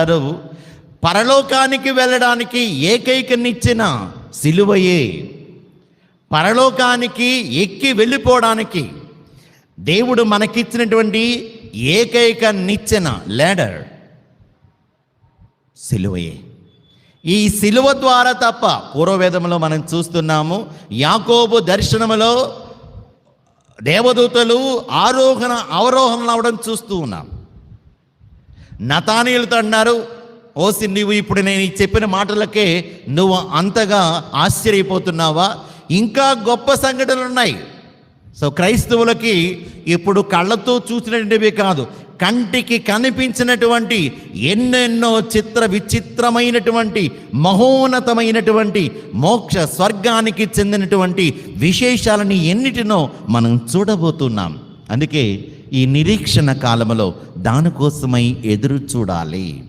వారు పరలోకానికి వెళ్ళడానికి ఏకైక నిచ్చిన సిలువయే. పరలోకానికి ఎక్కి వెళ్ళిపోవడానికి దేవుడు మనకిచ్చినటువంటి ఏకైక నిచ్చెన లేడర్ సిలువయే. ఈ సిలువ ద్వారా తప్ప పూర్వవేదంలో మనం చూస్తున్నాము యాకోబు దర్శనములో దేవదూతలు ఆరోహణ అవరోహణలు అవడం చూస్తూ ఉన్నాం. నతానీయులతో అన్నారు ఓసి నువ్వు ఇప్పుడు నేను చెప్పిన మాటలకే నువ్వు అంతగా ఆశ్చర్యపోతున్నావా? ఇంకా గొప్ప సంఘటనలు ఉన్నాయి. సో క్రైస్తవులకి ఇప్పుడు కళ్ళతో చూసినటువంటివి కాదు కంటికి కనిపించినటువంటి ఎన్నెన్నో చిత్ర విచిత్రమైనటువంటి మహోన్నతమైనటువంటి మోక్ష స్వర్గానికి చెందినటువంటి విశేషాలని ఎన్నిటినో మనం చూడబోతున్నాం. అందుకే ఈ నిరీక్షణ కాలంలో దానికోసమై ఎదురు చూడాలి.